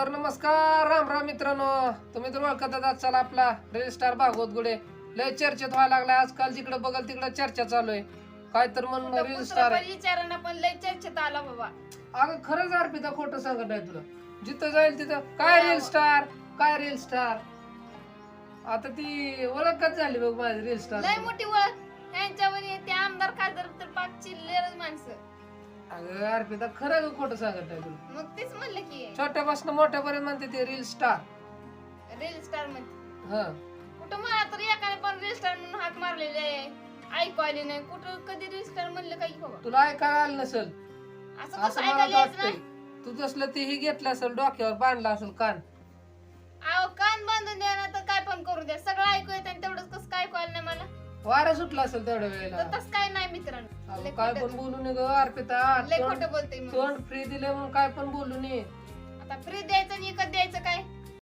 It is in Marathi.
तर नमस्कार राम राम मित्रांनो. तुम्ही तर ओळखत आजचाल आपला रील स्टार भागवत गुडे लय चर्चेत व्हायला लागलाय. आजकाल जिकडे बघल तिकडे चर्चा चालू आहे. काय तर म्हणून रील स्टार आहे. विचारांना पण लय चर्चेत आला बाबा. अगं खरंच अर्पिता खोटं सांगत नाही तुला. जिथं जाईल तिथं. काय रील स्टार काय रील स्टार आता ती ओळखच झाली बघ माझी रील स्टार लय मोठी ओळख. यांच्यावर ते आमदार खासदार तर पाच चिल्लेरच माणसं. अगं अर्पिता खरं का खोटं सांगत नाही तुला मग तेच म्हणलं की. छोट्यापासून मोठ्यापर्यंत म्हणते ते रील स्टार रील स्टारमध्ये हा. कुठं मला तर एकाने पण रील स्टार म्हणून हाक मारलेले आहे. ऐकू आले नाही. कुठं कधी रील स्टार म्हणलं काही बाबा तुला ऐकायला आलं नसेल? असं असं कसं मला ऐकायला यायचं वाटतंय. ना? तू तसलं तेही घेतलं असेल डोक्यावर बांधला असेल कान. अहो कान बांधून द्या ना तर काय पण करू द्या. सगळं ऐकू येत आणि तेवढंच कसं काय ऐकू आलं नाही मला? वारा सुटला असेल तेवढ्या वेळेला. तसं काय नाही मित्रांनो. लय काय खोटं- पण बोलू नये ग अर्पिता. लय तोंड- खोटं बोलते तोंड फ्री दिले म्हणून काय पण बोलू नये. आता फ्री द्यायचं आणि विकत